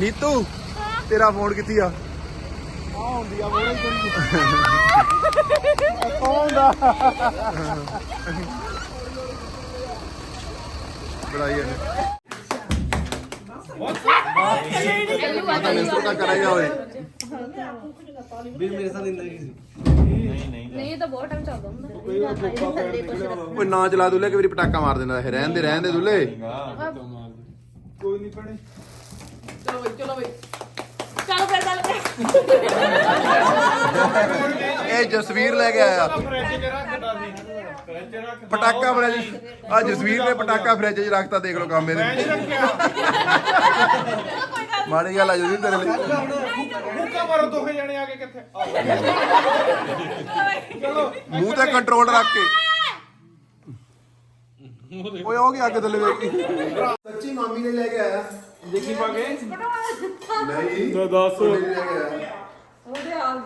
ਨੀਤੂ ਤੇਰਾ ਫੋਨ ਕਿੱਥੇ ਆ? ਆ? ਹੁੰਦੀ? ਆ ਮੋੜੇ ਕੋਈ ਕੌਣ ਦਾ ਬੜਾਈ ਹੈ ਪਤਾ ਨਹੀਂ ਸੁਣਾ ਕਰਾਇਆ ਹੋਏ ਨਹੀਂ ਇਹ ਤਾਂ ਬਹੁਤ ਟਾਈਮ ਚੱਲਦਾ ਹੁੰਦਾ। ਓਏ ਨਾ ਚਲਾ ਦੁੱਲੇ ਕਿ ਵਾਰੀ ਪਟਾਕਾ ਮਾਰ ਦਿੰਦਾ ਇਹ ਰਹਿਣ ਦੇ ਰਹਿਣ ਦੇ ਦੁੱਲੇ। ਕੋਈ ਨਹੀਂ ਪੜੇ ਚਲੋ ਬਈ ਚਲੋ ਬਈ। ਚਲੋ ਫਿਰ ਚੱਲ ਕੇ। ਇਹ ਜਸਵੀਰ ਲੈ ਕੇ ਆਇਆ। ਫ੍ਰਿਜ 'ਚ ਰੱਖਦਾ ਸੀ ਫ੍ਰਿਜ 'ਚ ਰੱਖ ਪਟਾਕਾ ਫ੍ਰਿਜ ਆ ਜਸਵੀਰ ਨੇ ਪਟਾਕਾ ਫ੍ਰਿਜ 'ਚ ਰੱਖਤਾ ਦੇਖ ਲਓ ਕੰਮ ਇਹਦੇ ਮਾੜੀ ਗੱਲ ਆ ਜਸਵੀਰ ਤੇਰੇ ਲਈ। ਹੁੱਕਾ ਮਾਰੋ ਦੋਹੇ ਜਣੇ ਆ ਕੇ ਕਿੱਥੇ? ਚਲੋ। ਮੂੰਹ ਤੇ ਕੰਟਰੋਲ ਰੱਖ ਕੇ। ਓਏ ਹੋ ਗਿਆ ਅੱਗੇ ਥੱਲੇ ਵੇਖੀ? ਸੱਚੀ ਮਾਮੀ ਨੇ ਲੈ ਕੇ ਆਇਆ। ਦੇਖੀ ਪਾ ਕੇ? ਨਹੀਂ। ਤਾਂ ਦੱਸ। ਲੈ ਕੇ ਆਇਆ।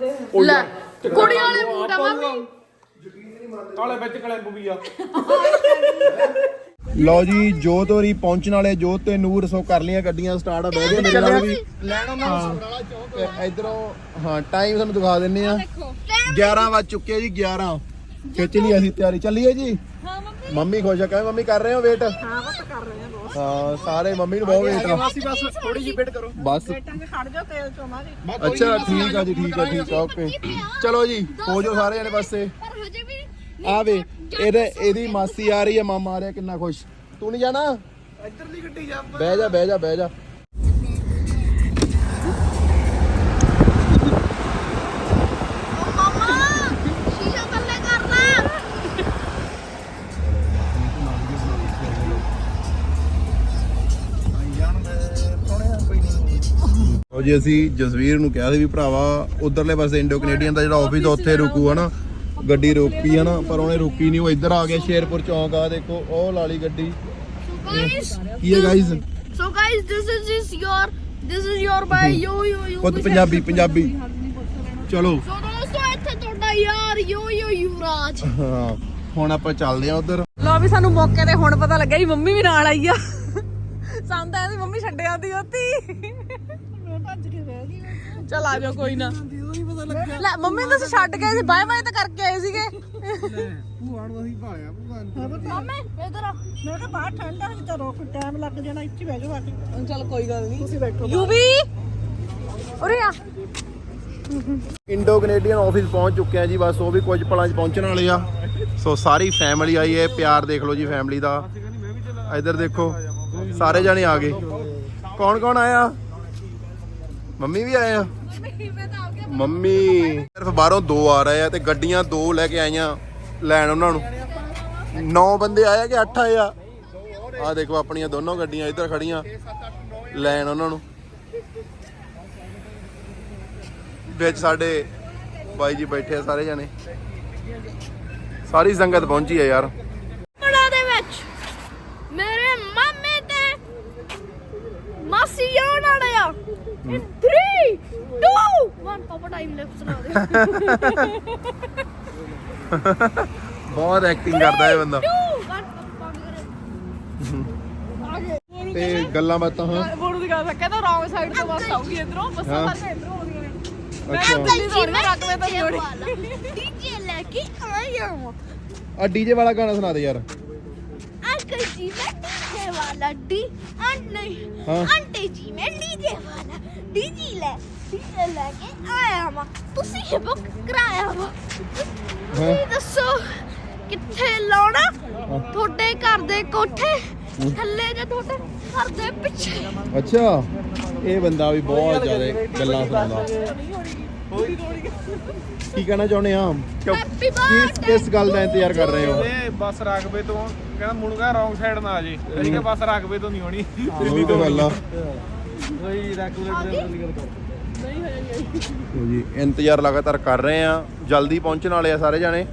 ਲੈ ਕੁੜੀ ਵਾਲੇ ਬੂਟ ਆ ਮੰਮੀ। ਕਾਲੇ ਵਿੱਚ ਕਲੈਂਬ ਵੀ ਆ। ਲਓ ਜੀ ਜੋਤ ਹੋਰੀ ਪਹੁੰਚਣ ਵਾਲੇ ਜੋਤ ਤੇ ਨੂਰ ਸੋ ਕਰ ਲੀਆਂ ਗੱਡੀਆਂ ਸਟਾਰਟ ਆ ਬਹਿ ਗਏ ਮੇਰੇ ਨਾਲ ਵੀ। ਲੈਣ ਨੂੰ ਸਮਰਾਲਾ ਚੌਕ ਇਧਰੋਂ ਹਾਂ ਟਾਈਮ ਤੁਹਾਨੂੰ ਦਿਖਾ ਦਿੰਨੇ ਆ 11 ਵੱਜ ਚੁੱਕੇ ਜੀ 11 ਖਿੱਚ ਲਈ ਅਸੀਂ ਤਿਆਰੀ। ਚੱਲੀਏ ਜੀ। ਹਾਂ ਮੰਮੀ। ਮੰਮੀ ਖੁਸ਼ ਆ। ਕਹਿੰਦੇ ਮੰਮੀ ਕਰ ਰਹੇ ਹੋ? ਵੇਟ ਹਾਂ ਬਸ ਕਰ ਰਹੇ ਹਾਂ। ਹਾਂ ਸਾਰੇ ਮੰਮੀ ਨੂੰ ਬਹੁਤ ਵੇਟ ਆ ਮਾਸੀ ਬਸ ਥੋੜੀ ਜਿਹੀ ਵੇਟ ਕਰੋ। ਬਸ। ਖੜ ਜਾ ਤੇਲ ਚੋਵਾਂਗੇ ਅੱਛਾ ਠੀਕ ਆ ਜੀ ਠੀਕ ਆ ਠੀਕ ਆ ਓਕੇ। ਚਲੋ ਜੀ ਹੋ ਜਾਓ ਸਾਰੇ ਜਣੇ ਪਾਸੇ। ਪਰ ਹਜੇ ਵੀ ਆਵੇ ਇਹਦੇ ਇਹਦੀ ਮਾਸੀ ਆ ਰਹੀ ਹੈ ਮਾਮਾ ਆ ਰਿਹਾ ਕਿੰਨਾ ਖੁਸ਼। ਤੂੰ ਨਹੀਂ ਜਾਣਾ? ਇੱਧਰਲੀ ਗੱਡੀ ਜਾ ਬਹਿ ਜਾ ਬਹਿ ਜਾ ਬਹਿ ਜਾ। ਜੀ ਅਸੀਂ ਜਸਵੀਰ ਨੂੰ ਕਿਹਾ ਸੀ ਵੀ ਭਰਾਵਾ ਉਧਰਲੇ ਪਾਸੇ ਇੰਡੋ ਕੈਨੇਡੀਅਨ ਦਾ ਜਿਹੜਾ ਆਫਿਸ ਉੱਥੇ ਰੁਕੂ ਹਨਾ। ਗੱਡੀ ਰੋਕੀ ਹਨਾ ਪਰ ਉਹਨੇ ਰੁਕੀ ਨਹੀਂ ਉਹ ਇੱਧਰ ਆ ਗਿਆ ਸ਼ੇਰਪੁਰ ਚੌਂਕ ਆ ਦੇਖੋ ਉਹ ਲਾਲੀ ਗੱਡੀ। ਗਾਇਸ ਕੀ ਹੈ guys so guys this is is your this is your ਬਾਈ ਯੋ ਯੋ ਯੋ ਪੁੱਤ ਪੰਜਾਬੀ ਪੰਜਾਬੀ। ਚਲੋ। ਸੋ ਦੋਸਤੋ ਇੱਥੇ ਤੁਹਾਡਾ ਯਾਰ ਯੋ ਯੋ ਯੁਵਰਾਜ। ਹਾਂ ਹੁਣ ਆਪਾਂ ਚੱਲਦੇ ਆ ਉਧਰ। ਲੋ ਵੀ ਸਾਨੂੰ ਮੌਕੇ ਤੇ ਹੁਣ ਪਤਾ ਲੱਗਾ ਜੀ ਮੰਮੀ ਵੀ ਨਾਲ ਆਈ ਆ। ਸਾਨੂੰ ਤਾਂ ਇਹਦੀ ਮੰਮੀ ਛੱਡ ਆਉਂਦੀ ਉੱਤੀ ਚਲ ਆ ਜਾਓ ਕੋਈ ਨਾ। ਲੈ ਮੰਮੀ ਤਾਂ ਤੁਸੀਂ ਛੱਡ ਗਏ ਸੀ ਬਾਏ ਬਾਏ ਤਾਂ ਕਰਕੇ ਆਏ ਸੀਗੇ। ਭੂਆ ਮੰਮੀ ਇਧਰ ਆ। ਮੈਂ ਕਿਹਾ ਬਾਹਰ ਠੰਡਾ ਹੈ ਤਾਂ ਰੋਕ ਟਾਈਮ ਲੱਗ ਜਾਣਾ ਇੱਥੇ ਬਹਿ ਜਾਓ ਆ ਕੇ। ਚਲ ਕੋਈ ਗੱਲ ਨਹੀਂ। ਤੁਸੀਂ ਬੈਠੋ ਯੂਵੀ ਉਰੇ ਆ। ਇੰਡੋ ਕੈਨੇਡੀਅਨ ਆਫਿਸ ਪਹੁੰਚ ਚੁੱਕੇ ਆ ਜੀ ਬਸ ਉਹ ਵੀ ਕੁਝ ਪਲਾਂ 'ਚ ਪਹੁੰਚਣ ਵਾਲੇ ਆ। ਸੋ ਸਾਰੀ ਫੈਮਿਲੀ ਆਈ ਹੈ ਪਿਆਰ ਦੇਖ ਲਓ ਜੀ ਫੈਮਿਲੀ ਦਾ। ਇੱਧਰ ਦੇਖੋ ਸਾਰੇ ਜਾਣੇ ਆ ਗਏ। ਕੌਣ ਕੌਣ ਆਇਆ? ਮੰਮੀ ਵੀ ਆਏ ਆ? ਮੰਮੀ ਸਿਰਫ ਬਾਹਰੋਂ ਦੋ ਆ ਰਹੇ ਆ ਤੇ ਗੱਡੀਆਂ ਦੋ ਲੈ ਕੇ ਆਈਆਂ ਲੈਣ ਉਹਨਾਂ ਨੂੰ। ਨੌ ਬੰਦੇ ਆਏ ਆ ਕਿ ਅੱਠ ਆਏ ਆ? ਆ ਦੇਖੋ ਆਪਣੀਆਂ ਦੋਨੋਂ ਗੱਡੀਆਂ ਇੱਧਰ ਖੜੀਆਂ ਲੈਣ ਉਹਨਾਂ ਨੂੰ। ਵਿੱਚ ਸਾਡੇ ਬਾਈ ਜੀ ਬੈਠੇ ਆ ਸਾਰੇ ਜਣੇ। ਸਾਰੀ ਸੰਗਤ ਪਹੁੰਚੀ ਹੈ ਯਾਰ। ਕੜਾ ਦੇ ਵਿੱਚ। ਮੇਰੇ ਮਾਮੇ ਤੇ ਮਾਸੀ ਆਉਣ ਵਾਲੇ ਆ। in 3 2 1 ਪਾਪਾ ਟਾਈਮ ਲੈਪਸ ਸੁਣਾ ਦੇ। ਬਹੁਤ ਐਕਟਿੰਗ ਕਰਦਾ ਇਹ ਬੰਦਾ। 2 1 ਤੇ ਗੱਲਾਂ ਬਾਤਾਂ ਹਾਂ। ਬੋਰਡ ਦੀ ਗੱਲ ਕਹਿੰਦਾ ਰੌਂਗ ਸਾਈਡ ਤੋਂ ਬਸ ਆਉਗੀ ਇਧਰੋਂ। ਬੱਸਾਂ ਸਾਰੇ ਇਧਰੋਂ ਆਉਂਦੀਆਂ ਨੇ। ਅੱਛਾ। ਡੀਜੇ ਲੈ ਕੇ ਆਇਆ ਆ। ਡੀਜੇ ਵਾਲਾ ਗਾਣਾ ਸੁਣਾ ਦੇ ਯਾਰ। ਅੰਕਲ ਜੀ ਮੈਂ ਡੀਜੇ ਵਾਲਾ ਡੀ ਨਹੀਂ। ਆਂਟੀ ਜੀ ਮੈਂ ਡੀਜੇ ਵਾਲਾ। ਡੀਜੀ ਲੈ ਡੀਜੀ ਲੈ ਕੇ ਆਇਆ ਵਾ ਤੁਸੀਂ ਬੁੱਕ ਕਰਾਇਆ ਵਾ ਤੁਸੀਂ ਦੱਸੋ ਕਿੱਥੇ ਲਾਉਣਾ ਤੁਹਾਡੇ ਘਰ ਦੇ ਕੋਠੇ ਥੱਲੇ ਜਾਂ ਤੁਹਾਡੇ ਘਰ ਦੇ ਪਿੱਛੇ ਅੱਛਾ ਇਹ ਬੰਦਾ ਵੀ ਬਹੁਤ ਜ਼ਿਆਦਾ ਗੱਲਾਂ ਸੁਣਾਉਂਦਾ ਕੀ ਕਹਿਣਾ ਚਾਹੁੰਦੇ ਆ Happy birthday ਕਿਸ ਗੱਲ ਦਾ ਇੰਤਜ਼ਾਰ ਕਰ ਰਹੇ ਹੋ ਇਹ ਬਸ ਰਾਗਵੇ ਤੋਂ ਕਹਿੰਦਾ ਮੁੰਗਾ ਰੌਂਗ ਸਾਈਡ ਨਾ ਆ ਜੇ ਅਸੀਂ ਕਿਹਾ ਬਸ ਰਾਗਵੇ ਤੋਂ ਨਹੀਂ ਹੋਣੀ ਦਿੱਲੀ ਤੋਂ ਗੱਲ ਆ ਕੋਈ ਰੈਗੂਲੇਟਰ ਦੀ ਗੱਲ ਕਰ ਲਓ ਜੀ ਇੰਤਜ਼ਾਰ ਲਗਾਤਾਰ ਕਰ ਰਹੇ ਆ ਜਲਦੀ ਪਹੁੰਚਣ ਵਾਲੇ ਆ ਸਾਰੇ ਜਾਣੇ।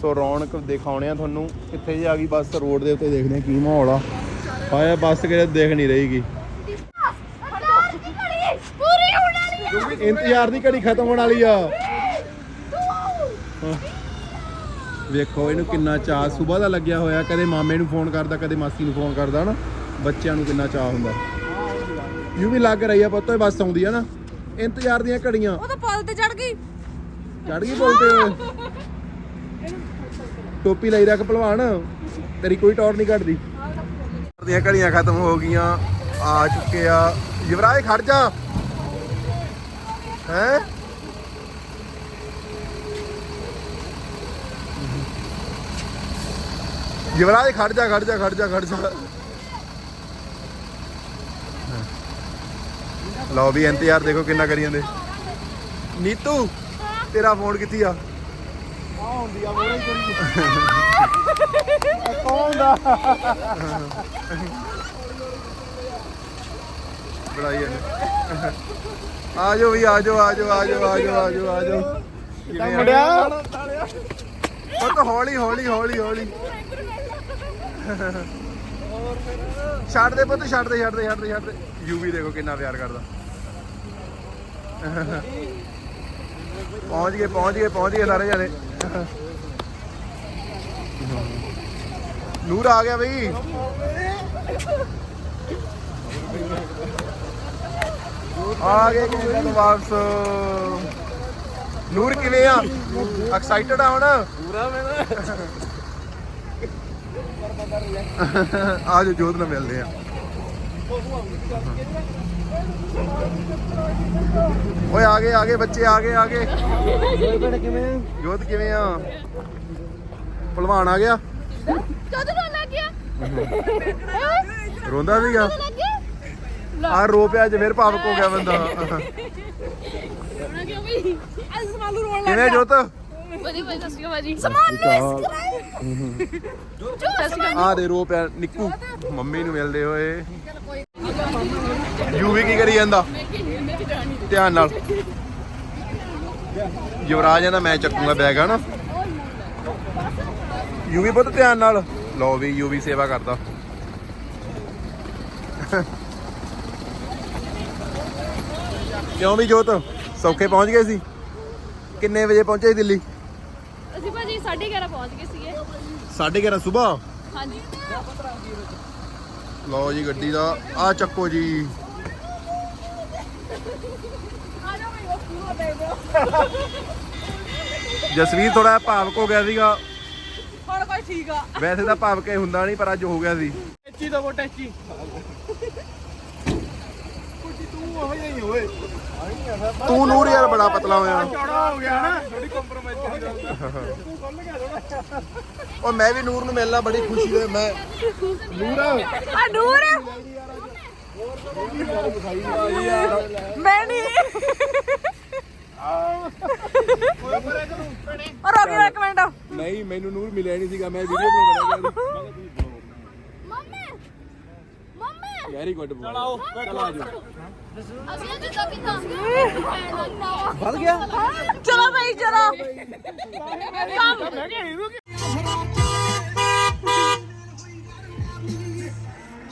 ਸੋ ਰੌਣਕ ਦਿਖਾਉਣੇ ਆ ਤੁਹਾਨੂੰ। ਕਿੱਥੇ ਜੇ ਆ ਗਈ ਬੱਸ? ਰੋਡ ਦੇ ਉੱਤੇ ਦੇਖਦੇ ਆ ਕੀ ਮਾਹੌਲ ਆ। ਹਾਏ ਬੱਸ ਕਿਤੇ ਦੇਖ ਨਹੀਂ ਰਹੀਗੀ। ਹਜ਼ਾਰ ਦੀ ਘੜੀ ਪੂਰੀ ਹੋਣ ਵਾਲੀ ਆ ਇੰਤਜ਼ਾਰ ਦੀ ਘੜੀ ਖਤਮ ਹੋਣ ਵਾਲੀ ਆ। ਵੇਖੋ ਇਹਨੂੰ ਕਿੰਨਾ ਚਾਹ ਸਵੇਰ ਦਾ ਲੱਗਿਆ ਹੋਇਆ। ਕਦੇ ਮਾਮੇ ਨੂੰ ਫੋਨ ਕਰਦਾ ਕਦੇ ਮਾਸੀ ਨੂੰ ਫੋਨ ਕਰਦਾ ਹਨਾ? ਬੱਚਿਆਂ ਨੂੰ ਕਿੰਨਾ ਚਾਹ ਹੁੰਦਾ। ਯੂ ਵੀ ਲੱਗ ਰਹੀ ਆ ਪੁੱਤ ਓਏ ਬੱਸ ਆਉਂਦੀ ਆ ਨਾ। ਇੰਤਜ਼ਾਰ ਦੀਆਂ ਘੜੀਆਂ। ਉਹ ਤਾਂ ਪੁਲ ਤੇ ਚੜ ਗਈ। ਚੜ ਗਈ ਬੋਲਦੇ ਹੋਏ ਟੋਪੀ ਲਈ ਰੱਖ ਭਲਵਾਨ ਤੇਰੀ ਕੋਈ ਟੌਰ ਨਹੀਂ ਘਟਦੀ। ਦੀਆਂ ਘੜੀਆਂ ਖਤਮ ਹੋ ਗਈਆਂ ਆ ਚੁੱਕੇ ਆ। ਯੁਵਰਾਜ ਖੜ ਜਾ। ਹੈ? ਯੁਵਰਾਜ ਖੜ ਜਾ ਖੜ ਜਾ ਖੜ ਜਾ ਖੜ ਜਾ। ਲਓ ਵੀ ਇੰਤਜ਼ਾਰ ਦੇਖੋ ਕਿੰਨਾ ਕਰੀ ਜਾਂਦੇ। ਨੀਤੂ ਤੇਰਾ ਫੋਨ ਕਿੱਥੇ ਆ? ਬੜਾਈ ਹੈ ਆ ਜਾਓ ਵੀ ਆ ਜਾਓ ਆ ਜਾਓ ਆ ਜਾਓ ਆ ਜਾਓ ਆ ਜਾਓ ਆ ਜਾਓ। ਕਿਵੇਂ ਆ? ਉਹ ਤਾਂ ਹੌਲੀ ਹੌਲੀ ਹੌਲੀ ਹੌਲੀ। ਛੱਡ ਦੇ ਪੁੱਤ ਛੱਡ ਦੇ ਛੱਡ ਦੇ ਛੱਡ ਦੇ ਛੱਡ ਦੇ। ਯੂਵੀ ਦੇਖੋ ਕਿੰਨਾ ਪਿਆਰ ਕਰਦਾ। ਪਹੁੰਚ ਗਏ ਪਹੁੰਚ ਗਏ ਪਹੁੰਚ ਗਏ ਸਾਰੇ ਜਣੇ। ਨੂਰ ਆ ਗਿਆ ਬਈ। ਆ ਗਏ ਕੈਨੇਡਾ ਤੋਂ ਵਾਪਸ। ਨੂਰ ਕਿਵੇਂ ਆ? ਐਕਸਾਈਟਡ ਆ ਹੁਣ? ਪੂਰਾ ਮੈਂ ਆ ਜੋਤ ਨਾਲ ਮਿਲਦੇ ਆ। ਓਏ ਆ ਗਏ ਆ ਗਏ ਬੱਚੇ ਆ ਗਏ ਆ ਗਏ। ਜੋਤ ਕਿਵੇਂ ਆ? ਭਲਵਾਨ ਆ? ਗਿਆ? ਕਦੋਂ ਰੋਣ ਲੱਗ ਗਿਆ। ਰੋਂਦਾ ਸੀਗਾ? ਆ ਰੋ ਪਿਆ ਫਿਰ ਭਾਵਕ ਹੋ ਗਿਆ ਬੰਦਾ। ਰੋਣਾ ਕਿਉਂ ਵੀ ਅੱਜ ਸਮਾਲੂ ਰੋਣ ਲੱਗ ਕਿਵੇਂ ਜੋਤ? ਆ। ਦੇ ਰੋ ਪਿਆ ਨਿੱਕੂ। ਮੰਮੀ ਨੂੰ ਮਿਲਦੇ ਹੋਏ। ਯੂ ਵੀ ਕੀ ਕਰੀ ਜਾਂਦਾ? ਧਿਆਨ ਨਾਲ। ਯੁਵਰਾਜ ਦਾ ਮੈਂ ਚੱਕੂਗਾ ਬੈਗ ਹਨਾ? ਯੂ ਵੀ ਬਹੁਤ ਧਿਆਨ ਨਾਲ। ਲਓ ਵੀ ਯੂ ਵੀ ਸੇਵਾ ਕਰਦਾ। ਕਿਉਂ ਵੀ ਜੋਤ ਸੌਖੇ ਪਹੁੰਚ ਗਏ ਸੀ? ਕਿੰਨੇ ਵਜੇ ਪਹੁੰਚੇ ਸੀ ਦਿੱਲੀ? ਅਸੀਂ ਭਾਜੀ 11:30 ਪਹੁੰਚ ਗਏ ਸੀਗੇ। 11:30 ਸਵੇਰ ਹਾਂਜੀ। ਲਓ ਜੀ ਗੱਡੀ ਦਾ ਆ ਚੱਕੋ ਜੀ। ਜਸਵੀਰ ਥੋੜਾ ਭਾਵਕ ਹੋ ਗਿਆ ਸੀਗਾ। ਹੁਣ ਕੋਈ ਠੀਕ ਆ। ਵੈਸੇ ਤਾਂ ਭਾਵਕ ਇਹ ਹੁੰਦਾ ਨਹੀਂ ਪਰ ਅੱਜ ਹੋ ਗਿਆ ਸੀ। ਟੈਚੀ ਦਵੋ ਟੈਚੀ। ਤੂੰ ਨੂਰ ਯਾਰ ਬੜਾ ਪਤਲਾ ਹੋਇਆ। ਚੌੜਾ ਹੋ ਗਿਆ ਨਾ। ਥੋੜੀ ਕੰਪਰੋਮਾਈਜ਼ ਕਰ ਤੂੰ ਖੁੱਲ ਗਿਆ ਥੋੜਾ ਉਹ ਮੈਂ ਵੀ ਨੂਰ ਨੂੰ ਮਿਲਣਾ ਬੜੀ ਖੁਸ਼ੀ ਹੋਈ ਮੈਂ ਨੂਰ। ਆ ਨੂਰ। ਮੈਂ ਨਹੀਂ ਉਹ ਰੁਕ ਇੱਕ ਮਿੰਟ। ਨਹੀਂ ਮੈਨੂੰ ਨੂਰ ਮਿਲਿਆ ਨਹੀਂ ਸੀਗਾ ਮੈਂ ਵੀਡੀਓ ਬਣਾ ਰਿਹਾ ਮੰਮੀ ਮੰਮੀ ਵੈਰੀ ਗੁੱਡ ਚਲ ਆਓ ਚਲ ਅਸੀਂ ਕਿੱਦਾਂ ਕੀਤਾ ਵੱਧ ਗਿਆ ਚਲੋ ਭਾਈ ਚਲੋ ਕੰਮ ਮੈਂ ਕਿਹਾ ਇਹਨੂੰ ਕੀ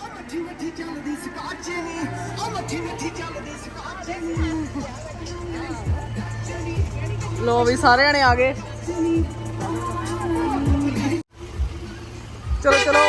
ਮੱਠੀ ਮੱਠੀ ਚੱਲਦੀ ਸਕਾਚ ਨੀ। ਉਹ ਮੱਠੀ ਮੱਠੀ ਚੱਲਦੀ ਸਕਾਚ ਨੀ ਲੋ ਵੀ ਸਾਰੇ ਜਣੇ ਆ ਗਏ। ਚਲੋ ਚਲੋ।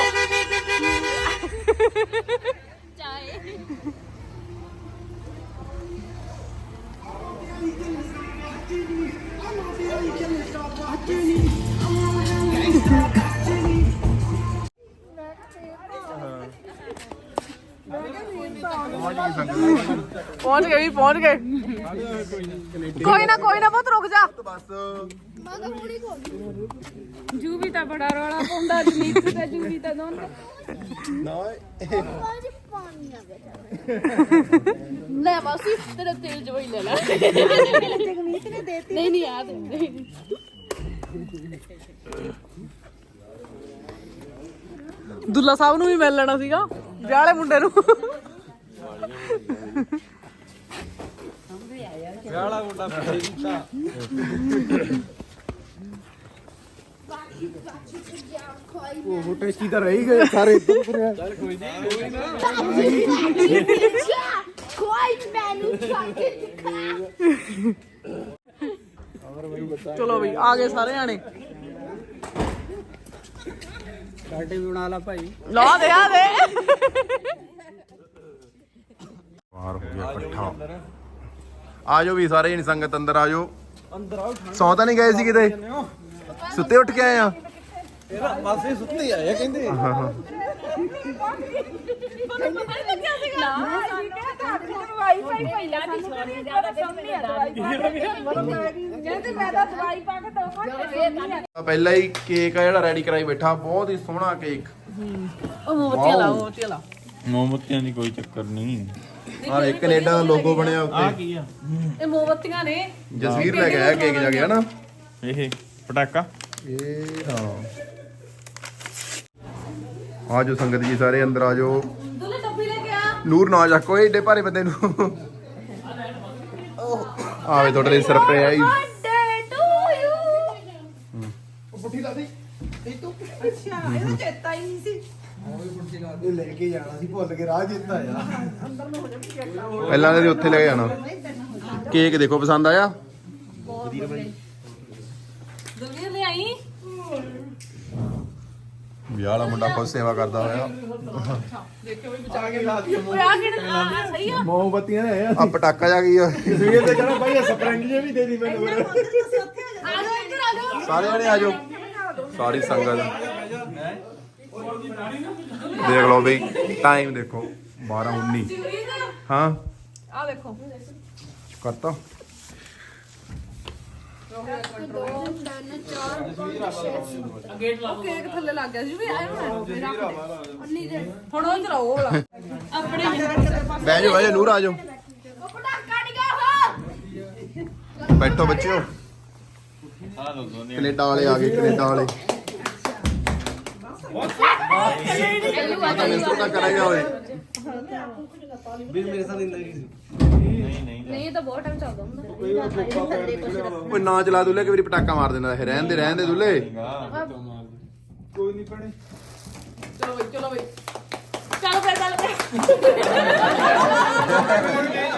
ਪਹੁੰਚ ਗਏ ਵੀ ਪਹੁੰਚ ਗਏ। ਕੋਈ ਨਾ ਕੋਈ ਨਾ ਬਹੁਤ ਰੁਕ ਜਾ। ਬਸ ਜੂਵੀ ਤਾਂ ਬੜਾ ਰੌਲਾ ਪਾਉਂਦਾ ਜਨੀਤ ਤੇ ਜੂਵੀ ਤਾਂ ਦੋਨੋਂ ਨਾ ਬਾਜੀ ਪਾਣੀ ਆ ਗਿਆ ਲੈ ਮਾਸੀ ਤੇਰਾ ਤੇਲ ਜਵਾਈ ਲੈ ਲੈ। ਜਗਮੀਤ ਨੇ ਦੇਤੀ ਨਹੀਂ ਨਹੀਂ ਆ ਦੇ ਦੁੱਲਾ ਸਾਹਿਬ ਨੂੰ ਵੀ ਮਿਲ ਲੈਣਾ ਸੀਗਾ ਵਿਆਹ ਵਾਲੇ ਮੁੰਡੇ ਨੂੰ। ਵਿਆਹ ਵਾਲਾ ਮੁੰਡਾ ਫੇਰੀ ਦਿੱਤਾ ਉਹ ਟੈਚੀ ਤਾਂ ਰਹੀ ਗਏ ਸਾਰੇ ਇੱਧਰ ਫਿਰਿਆ ਕੋਈ ਮੈਨੂੰ ਚਾਕੇ ਦਿਖਾ ਚਲੋ ਬਈ ਆ ਗਏ ਸਾਰੇ ਜਾਣੇ। ਸਾਡੇ ਵੀ ਬਣਾ ਲਾ ਭਾਈ। ਲਾ ਦੇ ਆ ਦੇ। ਬਾਹਰ ਹੋ ਗਿਆ ਇਕੱਠਾ। ਆ ਜਾਓ ਵੀ ਸਾਰੇ ਜਣ ਸੰਗਤ ਅੰਦਰ ਆ ਜਾਓ। ਅੰਦਰ ਆਓ ਸੌਂ ਤਾਂ ਨਹੀਂ ਗਏ ਸੀ ਕਿਤੇ? ਸੁੱਤੇ ਉੱਠ ਕੇ ਆਏ ਆ? ਮਾਸੇ ਸੁੱਤੇ ਆਏ ਆ ਕਹਿੰਦੇ। ਪਹਿਲਾਂ ਹੀ ਕੇਕ ਆ ਜਿਹੜਾ ਰੈਡੀ ਕਰਾਈ ਬੈਠਾ ਬਹੁਤ ਹੀ ਸੋਹਣਾ ਕੇਕ। ਉਹ ਮੋਮਬੱਤੀਆਂ ਲਾਓ ਮੋਮਬੱਤੀਆਂ ਲਾਓ। ਮੋਮਬੱਤੀਆਂ ਦੀ ਕੋਈ ਚੱਕਰ ਨਹੀਂ। ਆ ਇੱਕ ਕੈਨੇਡਾ ਦਾ ਲੋਗੋ ਬਣਿਆ ਉੱਤੇ। ਕੀ ਆ ਇਹ ਮੋਮਬੱਤੀਆਂ ਨੇ। ਜਸਵੀਰ ਲੈ ਕੇ ਆਇਆ ਕੇਕ ਜਾ ਕੇ ਹਨਾ? ਇਹ ਪਟਾਕਾ। ਇਹ ਹਾਂ। ਆ ਜੋ ਸੰਗਤ ਜੀ ਸਾਰੇ ਅੰਦਰ ਆ ਜਾਓ। ਦੁੱਲੇ ਡੱਬੀ ਲੈ ਕੇ ਆ। ਨੂਰ ਨਾ ਚੱਕੋ ਏਡੇ ਭਾਰੇ ਬੰਦੇ ਨੂੰ। ਆਵੇ ਤੁਹਾਡੇ ਲਈ ਸਰਪ੍ਰਾਈਜ਼ ਬਰਥਡੇ ਟੂ ਯੂ ਪਹਿਲਾਂ ਤੇ ਉੱਥੇ ਲੈ ਕੇ ਜਾਣਾ। ਕੇਕ ਦੇਖੋ ਪਸੰਦ ਆਇਆ ਲੈ ਆਈ ਵਿਆਹ ਵਾਲਾ ਮੁੰਡਾ ਖੁਦ ਸੇਵਾ ਕਰਦਾ ਹੋਇਆ। ਓਏ ਆ ਕਿਹੜਾ ਆ ਸਹੀ ਆ। ਮੋਮਬੱਤੀਆਂ ਨੇ ਆ ਪਟਾਕਾ ਜਾ ਗਈ ਸਵੇਰ ਤੇ ਕਹਿੰਦਾ ਭਾਈ ਸਪਰਿੰਗ ਜੇ ਵੀ ਦੇ ਦੀ ਮੈਨੂੰ। ਆ ਜਾਓ। ਇੱਧਰ ਆ ਜਾਓ। ਸਾਰੇ ਜਣੇ ਆ ਜਾਓ। ਸਾਰੀ ਸੰਗਤ। ਦੇਖ ਲਓ ਬਈ ਟਾਈਮ ਦੇਖੋ 12 19 ਹਾਂ। ਆ ਦੇਖੋ। ਕਰਤਾ। ਕੇਕ ਥੱਲੇ ਲੱਗ ਗਿਆ ਜੀ ਵੀ ਆਏ ਹੁਣ ਹੁਣ ਉਹ ਚਲਾਓ ਉਹ ਵਾਲਾ ਆਪਣੇ ਬਹਿ ਜਾਓ ਬਹਿ ਜਾਓ ਨੂਰ ਆ ਜਾਓ। ਪਟਾਕਾ ਨਿਕਾ ਹੋ ਬੈਠੋ ਬੱਚਿਓ। ਕੈਨੇਡਾ ਵਾਲੇ ਆ ਗਏ ਕੈਨੇਡਾ ਵਾਲੇ। ਪਤਾ ਮਿੰਟੋ ਤਾਂ ਕਰਾਂਗਾ ਓਏ। ਨਹੀਂ ਇਹ ਤਾਂ ਬਹੁਤ ਟਾਈਮ ਚੱਲਦਾ ਹੁੰਦਾ। ਓਏ ਨਾ ਚਲਾ ਦੁੱਲੇ ਕਿ ਵਾਰੀ ਪਟਾਕਾ ਮਾਰ ਦਿੰਦਾ ਇਹ। ਰਹਿਣ ਦੇ ਰਹਿਣ ਦੇ ਦੁੱਲੇ। ਕੋਈ ਨਹੀਂ ਪੜੇ ਚਲੋ ਬਈ ਚਲੋ ਬਈ। ਚੱਲ ਫਿਰ ਚੱਲ ਫਿਰ।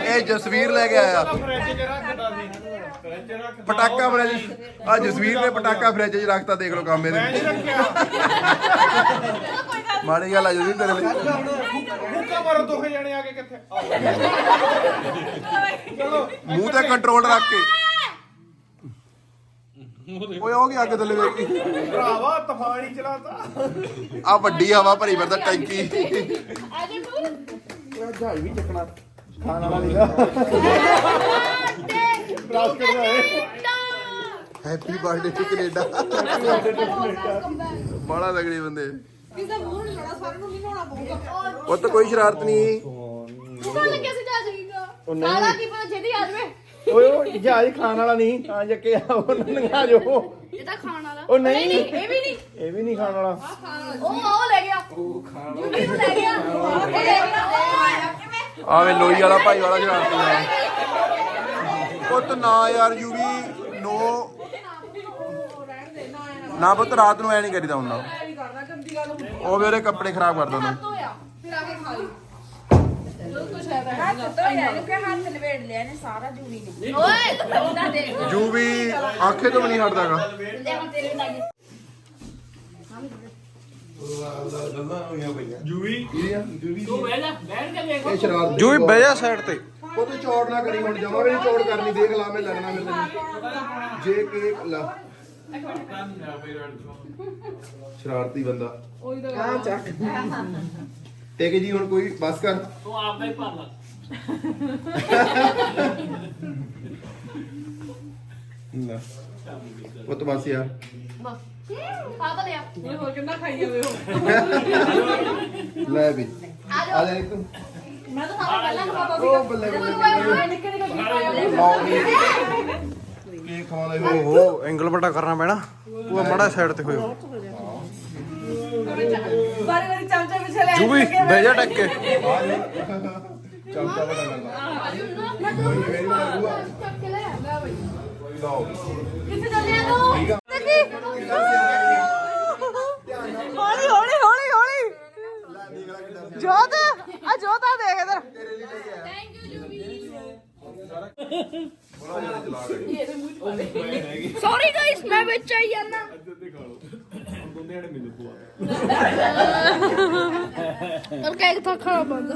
ਇਹ ਜਸਵੀਰ ਲੈ ਕੇ ਆਇਆ। ਫ੍ਰਿਜ 'ਚ ਰੱਖਦਾ ਸੀ ਫ੍ਰਿਜ 'ਚ ਰੱਖ ਪਟਾਕਾ ਫ੍ਰਿਜ ਆ ਜਸਵੀਰ ਨੇ ਪਟਾਕਾ ਫ੍ਰਿਜ 'ਚ ਰੱਖਤਾ ਦੇਖ ਲਓ ਕੰਮ ਇਹਦੇ। ਮਾੜੀ ਗੱਲ ਆ ਜਸਵੀਰ ਤੇਰੇ ਲਈ। ਹੁੱਕਾ ਮਾਰੋ ਦੋਹੇ ਜਣੇ ਆ ਕੇ ਕਿੱਥੇ? ਚਲੋ ਮੂੰਹ ਤੇ ਕੰਟਰੋਲ ਰੱਖ ਕੇ। ਓਏ ਹੋ ਗਿਆ ਅੱਗੇ ਥੱਲੇ ਵੇਖੀ ਭਰਾਵਾ ਤੂਫਾਨ ਹੀ ਚਲਾਤਾ। ਆ ਵੱਡੀ ਹਵਾ ਭਰੀ ਫਿਰਦਾ ਟੈਂਕੀ। ਜਹਾਜ਼ ਵੀ ਚੱਕਣਾ ਖਾਣ ਵਾਲਾ ਨਹੀਂਗਾ ਬਰਾਸ ਕਰਦਾ ਹੈ ਹੈਪੀ ਬਰਥਡੇ ਟੂ ਕੈਨੇਡਾ ਬੜਾ ਤਗੜੇ ਬੰਦੇ ਕਿਸੇ ਮੂੰਹ ਨਹੀਂ ਲਾਉਣਾ ਸਾਰਿਆਂ ਨੂੰ ਨਹੀਂ ਲਾਉਣਾ ਪਊਗਾ। ਉਹ ਤਾਂ ਕੋਈ ਸ਼ਰਾਰਤ ਨਹੀਂ। ਪਤਾ ਲੱਗਿਆ ਸੀ ਜਾ ਸਕੀਗਾ ਸਾਲਾ ਕੀ ਪਤਾ ਛੇਤੀ ਆ ਜਾਵੇ ਓਏ ਉਹ ਜਹਾਜ਼ ਖਾਣ ਵਾਲਾ ਨਹੀਂ ਤਾਂ ਜੱਕੇ ਆ ਉਹ ਨੰਗਾ ਜੋ ਇਹ ਤਾਂ ਖਾਣ ਵਾਲਾ। ਉਹ ਨਹੀਂ। ਇਹ ਵੀ ਨਹੀਂ। ਇਹ ਵੀ ਨਹੀਂ ਖਾਣ ਵਾਲਾ। ਉਹ ਉਹ ਲੈ ਗਿਆ। ਉਹ ਖਾਣ ਵਾਲਾ। ਲੈ ਗਿਆ। ਉਹ ਲੈ ਗਿਆ। ਕਿਵੇਂ ਆਵੇ ਲੋਈ ਵਾਲਾ ਭਾਈ ਵਾਲਾ ਸ਼ਰਾਰਤੀ ਆ ਪੁੱਤ ਨਾ ਯਾਰ ਯੂਵੀ ਨੋ। ਨਾ ਪੁੱਤ ਰਾਤ ਨੂੰ ਐ ਨਹੀਂ ਕਰੀਦਾ ਹੁੰਦਾ ਨਹੀਂ ਕਰਨਾ ਗੰਦੀ ਗੱਲ ਹੁੰਦੀ ਉਹ ਵੀ ਉਹਦੇ ਕੱਪੜੇ ਖਰਾਬ ਕਰ ਦਿੰਦਾ। ਧੋਇਆ ਫਿਰ ਆ ਕੇ ਖਾ ਲਈ। ਜੋ ਕੁਛ ਹੈ ਤਾਂ ਤਾਂ ਯਾਰ ਕਿ ਹੱਥ ਲਵੇੜ ਲਿਆ ਨੇ ਸਾਰਾ ਜੂੜੀ ਨੇ ਓਏ! ਉਹਦਾ ਦੇਖ ਯੂਵੀ ਆਖੇ ਤੋਂ ਵੀ ਨਹੀਂ ਹਟਦਾਗਾ ਹੁਣ ਤੇਰੇ ਨਾਲ ਜੂਵੀ ਬਹਿ ਜਾ ਸਾਈਡ ਤੇ। ਉਹ ਤੂੰ ਚੌੜ ਨਾ ਕਰੀ ਹੁਣ ਜਮਾ ਵੀ ਨਹੀਂ ਚੌੜ ਕਰਨੀ ਦੇਖ ਲਾ ਮੈਂ ਲੜਨਾ ਮੇਰੇ ਨਾਲ ਜੇ ਕੇਕ ਲਾ। ਸ਼ਰਾਰਤੀ ਬੰਦਾ। ਉਹੀ ਤਾਂ ਗੱਲ ਤੇ ਕਿ ਜੀ ਹੁਣ ਕੋਈ ਬਸ ਕਰ? ਤੂੰ ਆਪਦਾ ਹੀ ਭਰ ਲਾ। ਉਹ ਤਾਂ ਬਸ ਯਾਰ। ਖਾ ਤਾਂ ਲਿਆ। ਇਹ ਹੋਰ ਕਿੰਨਾ ਖਾਈ ਜਾਵੇ ਉਹ। ਲੈ ਵੀ। ਆ ਲੈ ਤੂੰ ਮੈਂ ਤਾਂ ਸਾਰਾ ਪਹਿਲਾਂ ਖਾਤਾ ਉਹ ਬੱਲੇ ਬੱਲੇ ਨਿੱਕੇ ਨਿੱਕੇ ਲਓ ਵੀ ਕੇਕ ਖਵਾਉਂਦੇ ਹੋਏ ਓਹੋ ਐਂਗਲ ਬਟਾ ਕਰਨਾ ਪੈਣਾ। ਉਹ ਮੜਾ ਸਾਈਡ ਤੇ ਹੋਇਓ ਬਾਰੀ ਬਾਰੀ ਚਮਚਾ ਪਿੱਛੇ ਲੈ ਜੂਵੀ ਕੇ ਬਹਿ ਜਾ ਟੱਕ ਕੇ। ਚਮਚਾ ਬਟਾ ਕਰਨਾ। ਚੱਕ ਕੇ ਲੈ ਲੈ ਬਈ। ਲਓ ਕਿੱਥੇ ਚੱਲਿਆ ਤੂੰ ਠੀਕ ਆ ਹੌਲੀ ਹੌਲੀ ਹੌਲੀ ਹੌਲੀ ਜੋਤ ਆ ਜੋਤ ਆ ਦੇਖ ਇਧਰ ਥੈਂਕ ਯੂ ਜੂਬੀ ਬੜਾ ਜ਼ਿਆਦਾ ਚਲਾ ਗਈ ਸੌਰੀ ਵਿੱਚ ਆਈ ਜਾਨਾ ਔਰ ਕੇਕ ਤਾਂ ਖਰਾਬ ਬੰਦਾ।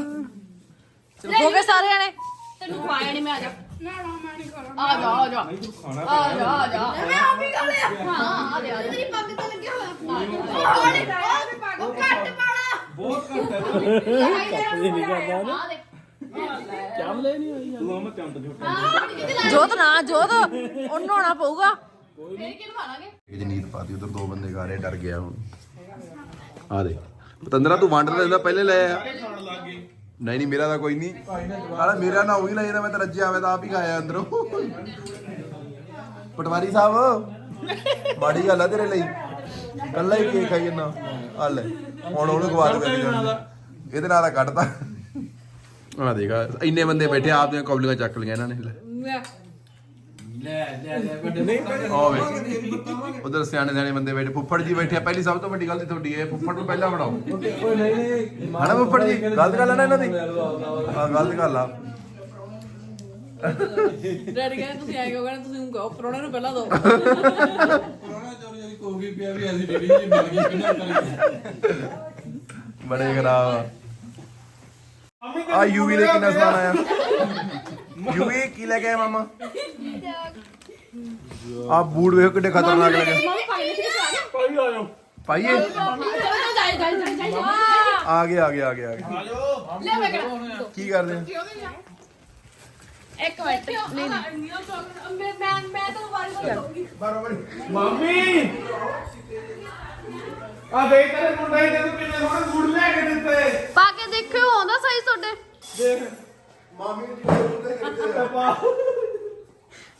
ਚਲੋ ਹੋ ਗਏ ਸਾਰੇ ਜਣੇ? ਤੈਨੂੰ ਖਵਾਇਆ ਨਹੀਂ ਮੈਂ ਆ ਜਾ। ਨਾ ਨਾ ਮੈਂ ਨਹੀਂ ਖਾਣਾ। ਆ ਜਾ ਆ ਜਾ। ਆ ਜਾ ਆ ਜਾ। ਮੈਂ ਆਪ ਹੀ ਖਾ ਲਿਆ। ਹਾਂ ਆ ਦੇ ਆ ਜਾ। ਤੇਰੀ ਪੱਗ ਤੇ ਲੱਗਿਆ ਹੋਇਆ। ਉਹ ਉਹ ਘੱਟ ਪਾਣਾ ਆ? ਦੇ ਜੋਤ ਨਾ ਜੋਤ ਉਹਨੂੰ ਨਹਾਉਣਾ ਪਊਗਾ। ਫੇਰ ਕਿਹਨੂੰ ਖਾਣਾਗੇ ਜਨੀਤ ਪਾਤੀ ਉਧਰ ਦੋ ਬੰਦੇ ਗਾ ਰਹੇ ਡਰ ਗਿਆ ਹੁਣ। ਆ ਦੇ ਪਤੰਦਰਾ ਤੂੰ ਵੰਡ ਲੈਂਦਾ ਪਹਿਲੇ ਲੈ ਆ। ਨਹੀਂ ਨਹੀਂ ਮੇਰਾ ਤਾਂ ਕੋਈ ਨਹੀਂ। ਹਾਲਾ ਮੇਰਾ ਨਾ ਉਹੀ ਲੈ ਜਾਂਦਾ ਮੈਂ ਤਾਂ ਰੱਜਿਆ ਆਵੇ ਤਾਂ ਆਪ ਹੀ ਖਾਇਆ ਅੰਦਰੋਂ। ਪਟਵਾਰੀ ਸਾਹਿਬ ਮਾੜੀ ਗੱਲ ਆ ਤੇਰੇ ਲਈ। ਕੱਲਾ ਹੀ ਕੇਕ ਖਾਈ ਜਨਾ ਆ ਲੈ ਹੁਣ ਉਹਨੂੰ ਖਵਾ ਦੇ ਇਹਦੇ ਨਾਲ ਤਾਂ ਕੱਢਤਾ। ਆ ਦੇਖ ਇੰਨੇ ਬੰਦੇ ਬੈਠੇ ਆਪ ਦੀਆਂ ਕੌਲੀਆਂ ਚੱਕ ਲਈਆਂ ਇਹਨਾਂ ਨੇ। ਲੈ। ਆਵੇ ਉਧਰ ਸਿਆਣੇ ਸਿਆਣੇ ਬੰਦੇ ਬੈਠੇ ਫੁੱਫੜ ਜੀ ਬੈਠੇ ਆ ਪਹਿਲੀ ਸਭ ਤੋਂ ਵੱਡੀ ਗਲਤੀ ਤੁਹਾਡੀ ਹੈ ਫੁੱਫੜ ਨੂੰ ਪਹਿਲਾਂ ਬਣਾਓ। ਹਣਾ ਫੁੱਫੜ ਜੀ ਗਲਤ ਗੱਲ ਆ ਨਾ ਇਹਨਾਂ ਦੀ? ਹਾਂ ਗਲਤ ਗੱਲ ਆ ਡੈਡੀ ਕਹਿੰਦੇ ਤੁਸੀਂ ਐਂ ਕਿਉਂ ਕਹਿੰਦੇ ਤੁਸੀਂ ਕਹੋ ਪਰੋਣੇ ਨੂੰ ਪਹਿਲਾਂ ਦੋ। ਬੜੇ ਖਰਾਬ ਆ। ਆ ਯੂਵੀ ਦੇ ਕਿੰਨਾ ਸਮਾਨ ਆਇਆ? ਯੂਵੀ ਕੀ ਲੈ ਕੇ ਆਇਆ ਮਾਮਾ ਆ ਬੂਟ ਵੇਖੋ ਕਿੱਡੇ ਖਤਰਨਾਕ ਲੱਗੇ ਪਾਈਏ ਜਾਈ ਜਾਈ ਜਾਈ ਜਾਈ ਆ ਗਏ ਆ ਗਏ ਆ ਗਏ ਆ ਕਿਹੜਾ ਕੀ ਕਰਦੇ ਆ? ਇੱਕ ਮਿੰਟ ਨਹੀਂ ਨਹੀਂ ਮੈਂ ਮੈਂ ਤਾਂ ਵਾਰੀ ਕਰੂੰਗੀ ਮੰਮੀ ਆ ਦੇਖ ਤੇਰੇ ਮੁੰਡੇ ਨੇ ਤੈਨੂੰ ਕਿੰਨੇ ਸੋਹਣੇ ਬੂਟ ਲੈ ਕੇ ਦਿੱਤੇ ਪਾ ਕੇ ਦੇਖਿਓ ਆਉਂਦਾ ਸਹੀ ਤੁਹਾਡੇ ਦੇਖ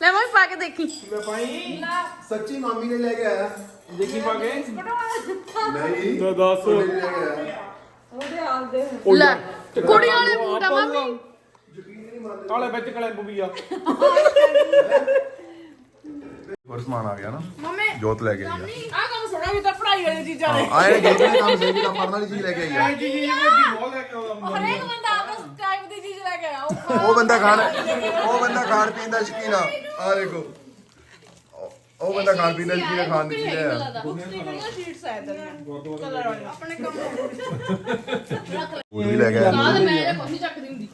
ਲੈ ਮੈਂ ਪਾ ਕੇ ਦੇਖੀ। ਮੈਂ ਪਾਈ ਸੱਚੀ ਮਾਮੀ ਨੇ ਲੈ ਕੇ ਆਇਆ। ਦੇਖੀ ਪਾ ਕੇ। ਨਹੀਂ ਮੈਂ ਦੱਸ। ਲੈ ਕੇ ਆਇਆ। ਲੈ ਕੁੜੀ ਵਾਲੇ ਬੂਟ ਆ ਮੰਮੀ। ਕਾਲੇ ਵਿੱਚ ਕਲੇ ਬੁਬੀਆ। ਹੋਰ ਸਮਾਨ ਆ ਗਿਆ ਨਾ? ਜੋਤ ਲੈ ਕੇ ਆਈ ਆ। ਆ ਕੰਮ ਸੁਣਾ ਵੀ ਤਾਂ ਪੜਾਈ ਵਾਲੀ ਚੀਜ਼ਾਂ ਨੇ। ਆਏ ਨੇ ਗੇਮ ਦੇ ਕੰਮ ਵੀ ਤਾਂ ਪੜਨ ਵਾਲੀ ਚੀਜ਼ ਲੈ ਕੇ ਆਈ ਆ। ਜੀ ਜੀ ਵੱਡੀ ਬਹੁਤ ਲੈ ਕੇ ਆਉਂਦਾ ਹਰੇਕ ਬੰਦਾ ਦੀ ਚੀਜ਼ ਲੈ ਕੇ ਆਇਆ ਉਹ ਉਹ ਬੰਦਾ ਖਾਣ ਉਹ ਬੰਦਾ ਖਾਣ ਪੀਣ ਦਾ ਸ਼ੌਕੀਨ ਆ। ਆ ਦੇਖੋ। ਉਹ- ਉਹ ਬੰਦਾ ਖਾਣ ਪੀਣ ਦਾ ਸ਼ੌਕੀਨ ਆ, ਖਾਣ ਦੀ ਚੀਜ਼ ਆ। ਸ਼ੀਟਸ ਆਏ ਤੇਰੀਆਂ ਕਲਰ ਵਾਲੀਆਂ ਆਪਣੇ ਬੂਟ ਵੀ ਲੈ ਤੇ ਮੈਂ ਇਹ ਕੋਈ ਨਹੀਂ ਚੱਕਦੀ ਹੁੰਦੀ।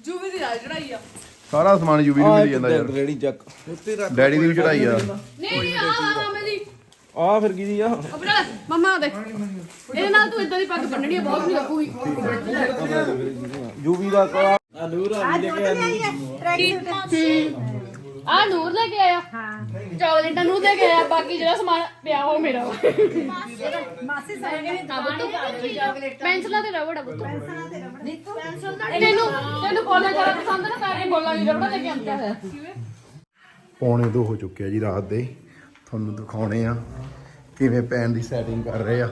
ਜੂਵੀ ਦੀ ਰਾਜ ਚੜਾਈ ਆ। ਸਾਰਾ ਸਮਾਨ ਯੂਵੀ ਨੂੰ ਮਿਲ ਜਾਂਦਾ ਯਾਰ। ਚੱਕ। ਡੈਡੀ ਦੀ ਵੀ ਚੜਾਈ ਆ। ਨਹੀਂ ਨਹੀਂ ਦੀ ਆ ਫਿਰ ਕੀ ਦੀ ਆ ਮੰਮਾ ਦੇ। ਇਹਦੇ ਨਾਲ ਤੂੰ ਇਦਾਂ ਦੀ ਪੱਗ ਬੰਨਣੀ ਹੈ ਬਹੁਤ ਨਹੀਂ ਲੱਗੂਗੀ ਯੂਵੀ ਦਾ ਕਾ ਆ। ਨੂਰ ਲੈ ਕੇ ਆਇਆ। ਹਾਂ ਚਾਕਲੇਟਾਂ ਨੂਰ ਲੈ ਕੇ ਆਇਆ ਬਾਕੀ ਜਿਹੜਾ ਸਮਾਨ ਪਿਆ ਉਹ ਮੇਰਾ ਵਾ। ਮਾਸੀ ਸਾਰੇ ਚਾਕਲੇਟ ਪੈਨਸਲਾਂ ਤੇ ਰਬੜ ਆ ਪੁੱਤ। ਤੈਨੂੰ ਤੈਨੂੰ ਕਾਲਜ ਵਾਲਾ ਪਸੰਦ ਨਾ ਤਾਂ ਇਹ ਬੋਲਾਂਗੀ ਰਬੜ ਲੈ ਕੇ ਆਉਂਦਾ ਹੈ। ਪੌਣੇ ਦੋ ਹੋ ਚੁੱਕੇ ਆ ਜੀ ਰਾਤ ਦੇ। ਤੁਹਾਨੂੰ ਦਿਖਾਉਣੇ ਆ ਕਿਵੇਂ ਪੈਣ ਦੀ ਸੈਟਿੰਗ ਕਰ ਰਹੇ ਆ।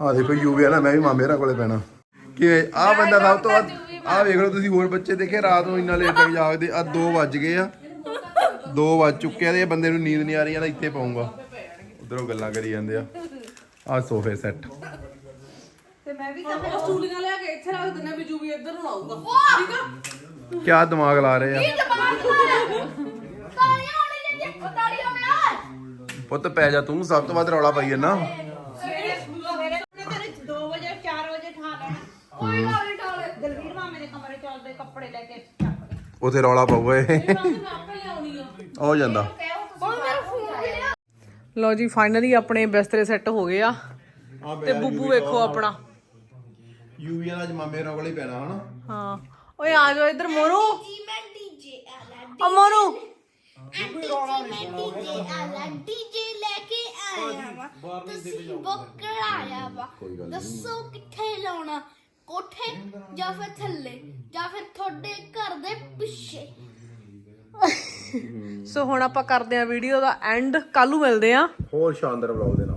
ਆ ਦੇਖੋ ਯੂਵੀ ਆ ਨਾ ਮੈਂ ਵੀ ਮਾਮੇ ਰਾਂ ਕੋਲੇ ਪੈਣਾ। ਕਿਵੇਂ? ਆ ਬੰਦਾ ਸਭ ਤੋਂ ਵੱਧ ਆ ਵੇਖ ਲਓ ਤੁਸੀਂ ਹੋਰ ਬੱਚੇ ਦੇਖੇ ਰਾਤ ਨੂੰ ਇੰਨਾ ਲੇਟ ਤੱਕ ਜਾਗਦੇ ਆ 2 ਵੱਜ ਗਏ ਆ। 2 ਵੱਜ ਚੁੱਕੇ ਆ ਤੇ ਇਹ ਬੰਦੇ ਨੂੰ ਨੀਂਦ ਨਹੀਂ ਆ ਰਹੀ ਆ ਤਾਂ ਇੱਥੇ ਪਾਉਂਗਾ। ਉਧਰੋਂ ਗੱਲਾਂ ਕਰੀ ਜਾਂਦੇ ਆ। ਆ ਸੋਫੇ ਸੈੱਟ ਉਹ ਸਟੂਲੀਆਂ ਲਿਆ ਕੇ ਇੱਥੇ ਰੱਖ ਦਿੰਨੇ ਵੀ ਜੂਵੀ ਇੱਧਰ ਨੂੰ ਆਊਗਾ। ਠੀਕ ਆ? ਕਿਆ ਦਿਮਾਗ ਲਾ ਰਹੇ ਆ। ਤਾਲੀਆਂ ਹੋਣੀ ਜੇ ਤਾਲੀਆਂ ਹੋਣਾ ਪੁੱਤ ਪੈ ਜਾ ਤੂੰ ਸਭ ਤੋਂ ਵੱਧ ਰੌਲਾ ਪਾਈ ਜਾਂਦਾ। ਤੇਰੇ 2 ਵਜੇ 4 ਵਜੇ ਠਾ ਲੈਣਾ। ਕੋਈ ਗੱਲ ਨਹੀਂ ਟਾਲੇ ਦਲਵੀਰ ਮਾਮੇ ਦੇ ਕਮਰੇ ਚ ਉਹਦੇ ਕੱਪੜੇ ਲੈ ਕੇ ਚੱਕ ਦੇ ਉਥੇ ਰੌਲਾ ਪਾਊਗਾ ਇਹ ਆਪੇ ਲਿਆਉਣੀ ਆ। ਹੋ ਜਾਂਦਾ। ਮੇਰਾ ਲੋ ਜੀ ਫਾਈਨਲੀ ਆਪਣੇ ਬਿਸਤਰੇ ਸੈੱਟ ਹੋ ਗਏ ਆ। ਤੇ ਬੁੱਬੂ ਵੇਖੋ ਆਪਣਾ। ਯੂਵੀ ਨਾਲ ਅੱਜ ਮਾਮੇ ਰਾਂ ਕੋਲੇ ਹੀ ਪੈਣਾ ਹਨਾ? ਹਾਂ। ਓਏ ਆ ਜਾਓ ਇੱਧਰ ਮੋਰੂ ਜੀ ਮੈਂ ਡੀਜੇ ਆਲਾ ਓ ਮੋਰੂ ਆਂਟੀ ਜੀ ਮੈਂ ਡੀਜੇ ਆਲਾ ਡੀਜੇ ਲੈ ਕੇ ਆਇਆ ਵਾ। ਤੁਸੀਂ ਬੁੱਕ ਕਰਾਇਆ ਵਾ। ਦੱਸੋ ਕਿੱਥੇ ਲਾਉਣਾ? ਕੋਠੇ ਜਾਂ ਫਿਰ ਥੱਲੇ? ਜਾਂ ਫਿਰ ਤੁਹਾਡੇ ਘਰ ਦੇ ਪਿੱਛੇ? ਸੋ ਹੁਣ ਆਪਾਂ ਕਰਦੇ ਆ ਵੀਡੀਓ ਦਾ ਐਂਡ ਕੱਲ ਨੂੰ ਮਿਲਦੇ ਆ ਹੋਰ ਸ਼ਾਨਦਾਰ ਵਲੌਗ ਦੇ ਨਾਲ।